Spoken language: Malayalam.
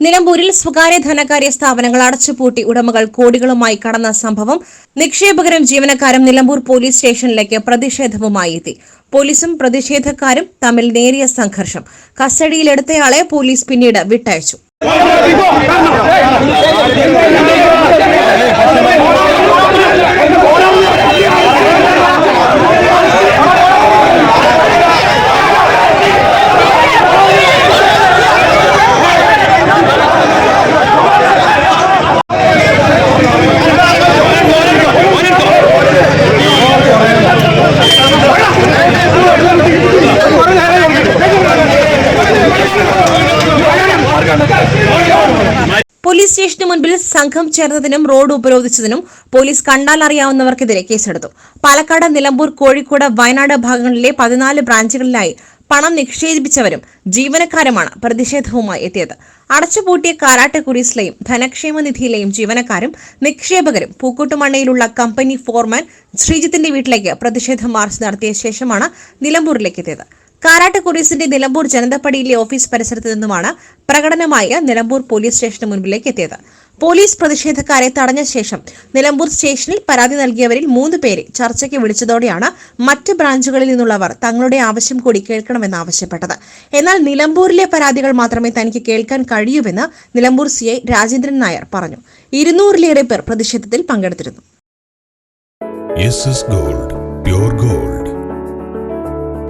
നിലമ്പൂരിൽ സ്വകാര്യ ധനകാര്യ സ്ഥാപനങ്ങൾ അടച്ചുപൂട്ടി ഉടമകൾ കോടികളുമായി കടന്ന സംഭവം നിക്ഷേപകരും ജീവനക്കാരും നിലമ്പൂർ പോലീസ് സ്റ്റേഷനിലേക്ക് പ്രതിഷേധവുമായി എത്തി. പോലീസും പ്രതിഷേധക്കാരും തമ്മിൽ നേരിയ സംഘർഷം. കസ്റ്റഡിയിലെടുത്തയാളെ പോലീസ് പിന്നീട് വിട്ടയച്ചു. പോലീസ് സ്റ്റേഷന് മുൻപിൽ സംഘം ചേർന്നതിനും റോഡ് ഉപരോധിച്ചതിനും പോലീസ് കണ്ടാൽ അറിയാവുന്നവർക്കെതിരെ കേസെടുത്തു. പാലക്കാട് നിലമ്പൂർ കോഴിക്കോട് വയനാട് ഭാഗങ്ങളിലെ പതിനാല് ബ്രാഞ്ചുകളിലായി പണം നിക്ഷേപിച്ചവരും ജീവനക്കാരുമാണ് പ്രതിഷേധവുമായി എത്തിയത്. അടച്ചുപൂട്ടിയ കാരാട്ട് കുരീസിലെയും ധനക്ഷേമ നിധിയിലെയും ജീവനക്കാരും നിക്ഷേപകരും പൂക്കോട്ടുമണ്ണയിലുള്ള കമ്പനി ഫോർമാൻ ശ്രീജിത്തിന്റെ വീട്ടിലേക്ക് പ്രതിഷേധ മാർച്ച് നടത്തിയ ശേഷമാണ് നിലമ്പൂരിലേക്ക് എത്തിയത്. കാരാട്ട് കുരീസിന്റെ നിലമ്പൂർ ജനതപ്പടിയിലെ ഓഫീസ് പരിസരത്ത് നിന്നുമാണ് പ്രകടനമായ നിലമ്പൂർ പോലീസ് സ്റ്റേഷന് മുൻപിലേക്ക് എത്തിയത്. പോലീസ് പ്രതിഷേധക്കാരെ തടഞ്ഞ ശേഷം നിലമ്പൂർ സ്റ്റേഷനിൽ പരാതി നൽകിയവരിൽ മൂന്ന് പേരെ ചർച്ചയ്ക്ക് വിളിച്ചതോടെയാണ് മറ്റ് ബ്രാഞ്ചുകളിൽ നിന്നുള്ളവർ തങ്ങളുടെ ആവശ്യം കൂടി കേൾക്കണമെന്ന് ആവശ്യപ്പെട്ടത്. എന്നാൽ നിലമ്പൂരിലെ പരാതികൾ മാത്രമേ തനിക്ക് കേൾക്കാൻ കഴിയൂവെന്ന് നിലമ്പൂർ സി രാജേന്ദ്രൻ നായർ പറഞ്ഞു. ഇരുന്നൂറിലേറെ പേർ പ്രതിഷേധത്തിൽ പങ്കെടുത്തിരുന്നു. Gold gold